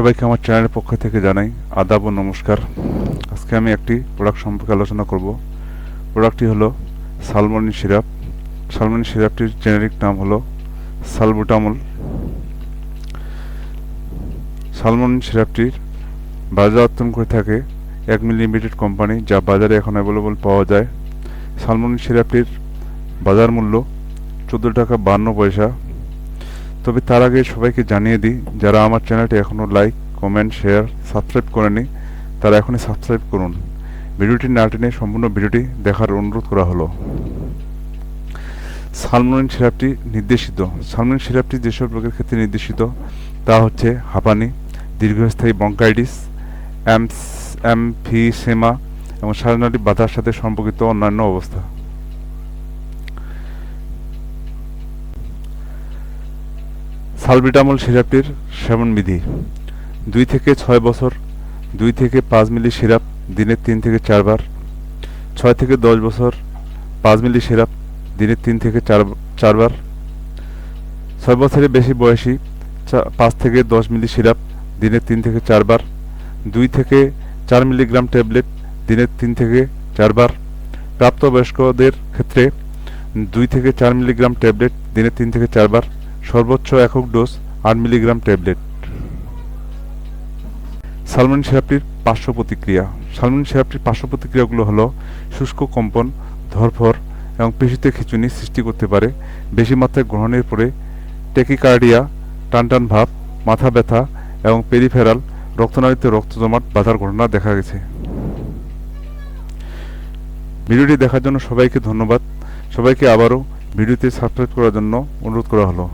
সবাইকে আমার চ্যানেলের পক্ষ থেকে জানাই আদাব ও নমস্কার। আজকে আমি একটি প্রোডাক্ট সম্পর্কে আলোচনা করব। প্রোডাক্টটি হলো সালমনি সিরাপ। সালমনি সিরাপটির জেনেরিক নাম হলো সালবুটামল। সালমনি সিরাপটির বাজার বাজারজাতন করে থাকে এক মিলি লিমিটেড কোম্পানি, যা বাজারে এখন অ্যাভেলেবল পাওয়া যায়। সালমনি সিরাপটির বাজার মূল্য চোদ্দ টাকা বান্ন পয়সা। তবে তার আগে সবাইকে জানিয়ে দিই, যারা আমার চ্যানেলটি এখনও লাইক, কমেন্ট, শেয়ার, সাবস্ক্রাইব করেনি তারা এখনই সাবস্ক্রাইব করুন। ভিডিওটি না টেনে সম্পূর্ণ ভিডিওটি দেখার অনুরোধ করা হলো। সালমনিন সিরাপটি নির্দেশিত। সালমনিন সিরাপটি যেসব রোগের ক্ষেত্রে নির্দেশিত, তা হচ্ছে হাঁপানি, দীর্ঘস্থায়ী বঙ্কাইটিস অ্যামস, অ্যামফিসেমা এবং শ্বাসনালী বাধার সাথে সম্পর্কিত অন্যান্য অবস্থা। সালবিটামল সিরাপটির সেবন বিধি দুই থেকে ছয় বছর, দুই থেকে পাঁচ মিলি সিরাপ দিনে তিন থেকে চারবার, ছয় থেকে দশ বছর, পাঁচ মিলি সিরাপ দিনে তিন থেকে চার, চারবার। ছয় বছরের বেশি বয়সী পাঁচ থেকে দশ মিলি সিরাপ দিনে তিন থেকে চারবার, দুই থেকে চার মিলিগ্রাম ট্যাবলেট দিনে তিন থেকে চারবার। প্রাপ্তবয়স্কদের ক্ষেত্রে দুই থেকে চার মিলিগ্রাম ট্যাবলেট দিনে তিন থেকে চারবার। সর্বোচ্চ একক ডোজ আট মিলিগ্রাম ট্যাবলেট। সালমন সিরাপটির পার্শ্ব প্রতিক্রিয়া। সালমন সিরাপটির পার্শ্ব প্রতিক্রিয়াগুলো হলো শুষ্ক কম্পন, ধরফর এবং পেশিতে খিঁচুনি সৃষ্টি করতে পারে। বেশি মাত্রায় গ্রহণের পরে টেকিকার্ডিয়া টানটান ভাব, মাথা ব্যথা এবং পেরিফেরাল রক্তনালীতে রক্ত জমাট বাঁধার ঘটনা দেখা গেছে। ভিডিওটি দেখার জন্য সবাইকে ধন্যবাদ। সবাইকে আবারও ভিডিওতে সাবস্ক্রাইব করার জন্য অনুরোধ করা হলো।